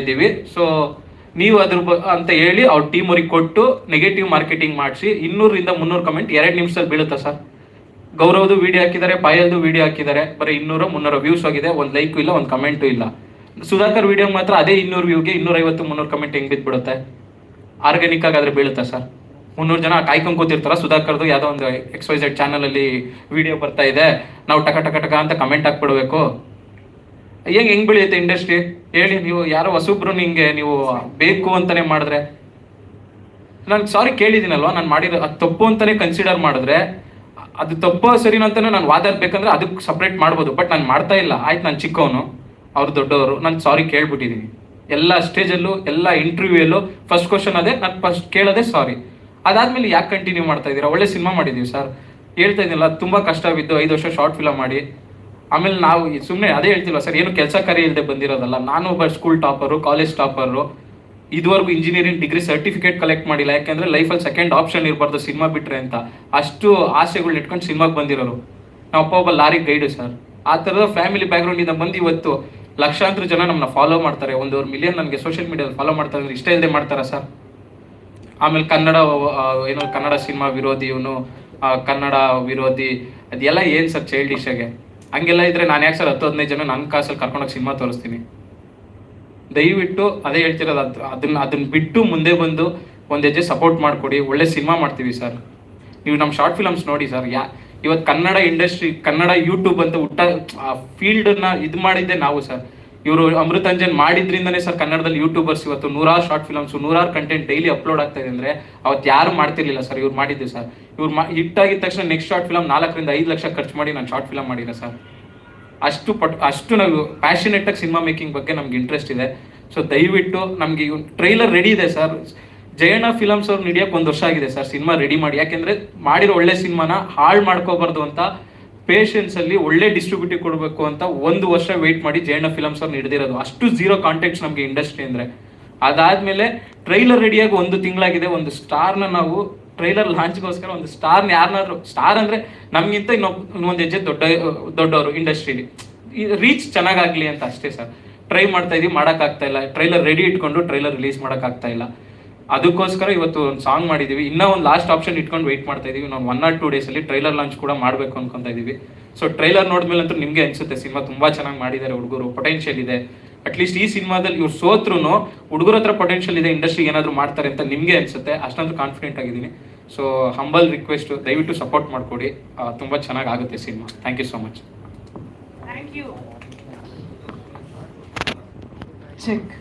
ಇದ್ದೀವಿ. ಸೊ ನೀವು ಅದ್ರ ಅಂತ ಹೇಳಿ ಅವ್ರ ಟೀಮ್ ಅವ್ರಿಗೆ ಕೊಟ್ಟು ನೆಗೆಟಿವ್ ಮಾರ್ಕೆಟಿಂಗ್ ಮಾಡಿಸಿ, ಇನ್ನೂರಿಂದ ಮುನ್ನೂರು ಕಮೆಂಟ್ ಎರಡು ನಿಮಿಷದಲ್ಲಿ ಬೀಳುತ್ತಾ ಸರ್ ಗೌರವದು ವಿಡಿಯೋ ಹಾಕಿದ್ದಾರೆ, ಪಾಯಲ್ದು ವಿಡಿಯೋ ಹಾಕಿದ್ದಾರೆ. ಬರೀ ಇನ್ನೂರು, ಮುನ್ನೂರು ವ್ಯೂಸ್ ಆಗಿದೆ ಒಂದು ಲೈಕು ಇಲ್ಲ, ಒಂದು ಕಮೆಂಟು ಇಲ್ಲ. ಸುಧಾಕರ್ ವಿಡಿಯೋ ಮಾತ್ರ ಅದೇ ಇನ್ನೂರು ವ್ಯೂಗೆ ಇನ್ನೂರೈವತ್ತು, ಮುನ್ನೂರು ಕಮೆಂಟ್ ಹೆಂಗ್ ಬಿದ್ದುಬಿಡುತ್ತೆ ಆರ್ಗ್ಯಾನಿಕ್ ಆಗಾದ್ರೆ ಬೀಳುತ್ತಾ ಸರ್ ಮುನ್ನೂರು ಜನ ಕಾಯ್ಕೊಂಡು ಕೂತಿರ್ತಾರ. ಸುಧಾಕರ್ದು ಯಾವುದೋ ಒಂದು ಎಕ್ಸ್ ವೈ ಝೆಡ್ ಚಾನಲ್ ಅಲ್ಲಿ ವಿಡಿಯೋ ಬರ್ತಾ ಇದೆ. ನಾವು ಟಕ ಟಕ ಟಕ ಅಂತ ಕಮೆಂಟ್ ಹಾಕ್ಬಿಡ್ಬೇಕು. ಹೆಂಗ್ ಹೆಂಗ್ ಬೆಳೆಯುತ್ತೆ ಇಂಡಸ್ಟ್ರಿ ಹೇಳಿ ನೀವು ಯಾರೋ ಹೊಸಬ್ರು ನಿಮಗೆ ನೀವು ಬೇಕು ಅಂತಾನೆ ಮಾಡಿದ್ರೆ. ನಾನು ಸಾರಿ ಕೇಳಿದ್ದೀನಲ್ವಾ ನಾನು ಮಾಡಿರೋ ಅದು ತಪ್ಪು ಅಂತಾನೆ ಕನ್ಸಿಡರ್ ಮಾಡಿದ್ರೆ, ಅದು ತಪ್ಪು ಸರಿನೋ ಅಂತಾನೆ ನಾನು ವಾದಾಡ್ಬೇಕಂದ್ರೆ ಅದಕ್ಕೆ ಸಪ್ರೇಟ್ ಮಾಡ್ಬೋದು. ಬಟ್ ನಾನು ಮಾಡ್ತಾ ಇಲ್ಲ. ಆಯ್ತು, ನಾನು ಚಿಕ್ಕವನು, ಅವ್ರು ದೊಡ್ಡವರು, ನಾನು ಸಾರಿ ಕೇಳ್ಬಿಟ್ಟಿದ್ದೀನಿ ಎಲ್ಲ ಸ್ಟೇಜಲ್ಲೂ ಎಲ್ಲ ಇಂಟರ್ವ್ಯೂಯಲ್ಲೂ ಫಸ್ಟ್ ಕ್ವಶನ್ ಅದೇ, ನಾನು ಫಸ್ಟ್ ಕೇಳೋದೇ ಸಾರಿ ಅದಾದ್ಮೇಲೆ ಯಾಕೆ ಕಂಟಿನ್ಯೂ ಮಾಡ್ತಾ ಇದ್ದೀರಾ ಒಳ್ಳೆ ಸಿನಿಮಾ ಮಾಡಿದ್ದೀವಿ ಸರ್ ಹೇಳ್ತಾ ಇದ್ದಿಲ್ಲ ತುಂಬ ಕಷ್ಟ ಬಿದ್ದು ಐದು ವರ್ಷ ಶಾರ್ಟ್ ಫಿಲಮ್ ಮಾಡಿ. ಆಮೇಲೆ ನಾವು ಸುಮ್ಮನೆ ಅದೇ ಹೇಳ್ತಿಲ್ವ ಸರ್, ಏನು ಕೆಲಸ ಕಾರ್ಯ ಇಲ್ಲದೆ ಬಂದಿರೋದಲ್ಲ. ನಾನು ಒಬ್ಬ ಸ್ಕೂಲ್ ಟಾಪರು ಕಾಲೇಜ್ ಟಾಪರು ಇದುವರೆಗೂ ಇಂಜಿನಿಯರಿಂಗ್ ಡಿಗ್ರಿ ಸರ್ಟಿಫಿಕೇಟ್ ಕಲೆಕ್ಟ್ ಮಾಡಿಲ್ಲ. ಯಾಕೆಂದ್ರೆ ಲೈಫಲ್ಲಿ ಸೆಕೆಂಡ್ ಆಪ್ಷನ್ ಇರಬಾರ್ದು ಸಿನಿಮಾ ಬಿಟ್ರೆ ಅಂತ. ಅಷ್ಟು ಆಸೆಗಳು ಇಟ್ಕೊಂಡು ಸಿನಿಮಾಗೆ ಬಂದಿರೋರು. ನಾವು ಅಪ್ಪ ಒಬ್ಬ ಲಾರಿ ಗೈಡು ಸರ್. ಆ ಥರದ ಫ್ಯಾಮಿಲಿ ಬ್ಯಾಕ್ಗ್ರೌಂಡಿಂದ ಬಂದು ಇವತ್ತು ಲಕ್ಷಾಂತರ ಜನ ನಮ್ಮನ್ನ ಫಾಲೋ ಮಾಡ್ತಾರೆ. ಒಂದೂವರೆ ಮಿಲಿಯನ್ ನನಗೆ ಸೋಷಿಯಲ್ ಮೀಡಿಯಾದಲ್ಲಿ ಫಾಲೋ ಮಾಡ್ತಾರೆ ಅಂದ್ರೆ ಇಷ್ಟ ಇಲ್ಲದೆ ಮಾಡ್ತಾರಾ ಸರ್? ಆಮೇಲೆ ಕನ್ನಡ ಏನೋ ಕನ್ನಡ ಸಿನಿಮಾ ವಿರೋಧಿ ಇವನು ಕನ್ನಡ ವಿರೋಧಿ, ಅದೆಲ್ಲ ಏನು ಸರ್ ಚೈಲ್ಡ್ ಆಗಿ? ಹಂಗೆಲ್ಲ ಇದ್ರೆ ನಾನು ಯಾಕೆ ಸರ್ ಹತ್ತು ಹದಿನೈದು ಜನ ನನ್ನ ಕಾಸಲ್ಲಿ ಕರ್ಕೊಂಡೋಗಿ ಸಿನಿಮಾ ತೋರಿಸ್ತೀನಿ? ದಯವಿಟ್ಟು ಅದೇ ಹೇಳ್ತಿರೋದು ಅದು ಅದನ್ನ ಅದನ್ನ ಬಿಟ್ಟು ಮುಂದೆ ಬಂದು ಒಂದು ಹೆಜ್ಜೆ ಸಪೋರ್ಟ್ ಮಾಡಿಕೊಡಿ, ಒಳ್ಳೆ ಸಿನಿಮಾ ಮಾಡ್ತೀವಿ ಸರ್. ನೀವು ನಮ್ಮ ಶಾರ್ಟ್ ಫಿಲಮ್ಸ್ ನೋಡಿ ಸರ್, ಯಾ ಇವತ್ತು ಕನ್ನಡ ಇಂಡಸ್ಟ್ರಿ ಕನ್ನಡ ಯೂಟ್ಯೂಬ್ ಅಂತ ಹುಟ್ಟ ಫೀಲ್ಡನ್ನ ಇದು ಮಾಡಿದ್ದೆ ನಾವು ಸರ್. ಇವರು ಅಮೃತಾಂಜನ್ ಮಾಡಿದ್ರಿಂದನೇ ಸರ್ ಕನ್ನಡದಲ್ಲಿ ಯೂಟ್ಯೂಬರ್ಸ್ ಇವತ್ತು ನೂರಾರು ಶಾರ್ಟ್ ಫಿಲಮ್ಸ್ ನೂರಾರು ಕಂಟೆಂಟ್ ಡೈಲಿ ಅಪ್ಲೋಡ್ ಆಗ್ತಾ ಇದೆ ಅಂದ್ರೆ ಅವತ್ತು ಯಾರು ಮಾಡ್ತಿರ್ಲಿಲ್ಲ ಸರ್ ಇವ್ರು ಮಾಡಿದ್ದೆ ಸರ್. ಇವ್ರು ಹಿಟ್ ಆಗಿದ ತಕ್ಷಣ ನೆಕ್ಸ್ಟ್ ಶಾರ್ಟ್ ಫಿಲಮ್ ನಾಲ್ಕರಿಂದ ಐದು ಲಕ್ಷ ಖರ್ಚು ಮಾಡಿ ನಾನು ಶಾರ್ಟ್ ಫಿಲಮ್ ಮಾಡಿಲ್ಲ ಸರ್. ಅಷ್ಟು ಪಟ್, ಅಷ್ಟು ನಾವು ಪ್ಯಾಷನೇಟ್ ಆಗಿ ಸಿನಿಮಾ ಮೇಕಿಂಗ್ ಬಗ್ಗೆ ನಮ್ಗೆ ಇಂಟ್ರೆಸ್ಟ್ ಇದೆ. ಸೊ ದಯವಿಟ್ಟು ನಮಗೆ ಟ್ರೈಲರ್ ರೆಡಿ ಇದೆ ಸರ್. ಜಯಣ್ಣ ಫಿಲಮ್ಸ್ ಅವ್ರು ಹಿಡಿಯಕ್ಕೆ ಒಂದು ವರ್ಷ ಆಗಿದೆ ಸರ್ ಸಿನಿಮಾ ರೆಡಿ ಮಾಡಿ. ಯಾಕೆಂದ್ರೆ ಮಾಡಿರೋ ಒಳ್ಳೆ ಸಿನಿಮಾನ ಹಾಳು ಮಾಡ್ಕೋಬಾರ್ದು ಅಂತ ಪೇಷನ್ಸ್ ಅಲ್ಲಿ ಒಳ್ಳೆ ಡಿಸ್ಟ್ರಿಬ್ಯೂಟಿವ್ ಕೊಡಬೇಕು ಅಂತ ಒಂದು ವರ್ಷ ವೆಯ್ಟ್ ಮಾಡಿ ಜಯಣ್ಣ ಫಿಲಮ್ಸ್ ಅವ್ರನ್ನ ಹಿಡಿದಿರೋದು ಅಷ್ಟು ಝೀರೋ ಕಾಂಟ್ಯಾಕ್ಟ್ಸ್ ನಮಗೆ ಇಂಡಸ್ಟ್ರಿ ಅಂದ್ರೆ. ಅದಾದ್ಮೇಲೆ ಟ್ರೈಲರ್ ರೆಡಿಯಾಗಿ ಒಂದು ತಿಂಗಳಾಗಿದೆ, ಒಂದು ಸ್ಟಾರ್ನ ನಾವು ಟ್ರೈಲರ್ ಲಾಂಚ್ಗೋಸ್ಕರ ಒಂದು ಸ್ಟಾರ್ನ ಯಾರನ್ನಾದ್ರೂ ಸ್ಟಾರ್ ಅಂದ್ರೆ ನಮ್ಗಿಂತ ಇನ್ನೊಬ್ ಒಂದು ಹೆಜ್ಜೆ ದೊಡ್ಡ, ದೊಡ್ಡವರು ಇಂಡಸ್ಟ್ರಿಲಿ ರೀಚ್ ಚೆನ್ನಾಗಾಗ್ಲಿ ಅಂತ ಅಷ್ಟೇ ಸರ್. ಟ್ರೈ ಮಾಡ್ತಾ ಇದೀವಿ, ಮಾಡೋಕ್ಕಾಗ್ತಾ ಇಲ್ಲ. ಟ್ರೈಲರ್ ರೆಡಿ ಇಟ್ಕೊಂಡು ಟ್ರೈಲರ್ ರಿಲೀಸ್ ಮಾಡೋಕ್ಕಾಗ್ತಾ ಇಲ್ಲ. ಅದಕ್ಕೋಸ್ಕರ ಇವತ್ತು ಒಂದು ಸಾಂಗ್ ಮಾಡಿದೀವಿ. ಇನ್ನೂ ಒಂದು ಲಾಸ್ಟ್ ಆಪ್ಷನ್ ಇಟ್ಕೊಂಡು ವೆಯ್ಟ್ ಮಾಡ್ತಾ ಇದೀವಿ. ನಾವು ಒನ್ ಆರ್ ಟೂ ಡೇಸಲ್ಲಿ ಟ್ರೈಲರ್ ಲಾಂಚ್ ಕೂಡ ಮಾಡಬೇಕು ಅನ್ಕೊಂತ ಇದೀವಿ. ಸೊ ಟ್ರೈಲರ್ ನೋಡಿದ್ಮೇಲೆ ಅಂತೂ ನಿಮಗೆ ಅನ್ಸುತ್ತೆ ಸಿನಿಮಾ ತುಂಬಾ ಚೆನ್ನಾಗಿ ಮಾಡಿದ್ದಾರೆ ಹುಡುಗರು ಪೊಟೆನ್ಷಿಯಲ್ ಇದೆ. ಅಟ್ಲೀಸ್ಟ್ ಈ ಸಿನಿಮಾದಲ್ಲಿ ಇವ್ರು ಸೋತ್ರು ಹುಡುಗರ ಹತ್ರ ಪೊಟೆನ್ಷಿಯಲ್ ಇದೆ ಇಂಡಸ್ಟ್ರಿ ಏನಾದರೂ ಮಾಡ್ತಾರೆ ಅಂತ ನಿಮಗೆ ಅನ್ಸುತ್ತೆ. ಅಷ್ಟೊಂದು ಕಾನ್ಫಿಡೆಂಟ್ ಆಗಿದ್ದೀನಿ. ಸೊ ಹಂಬಲ್ ರಿಕ್ವೆಸ್ಟ್ ದಯವಿಟ್ಟು ಸಪೋರ್ಟ್ ಮಾಡಿಕೊಡಿ. ತುಂಬ ಚೆನ್ನಾಗಿ ಆಗುತ್ತೆ cinema. Thank you so much thank you check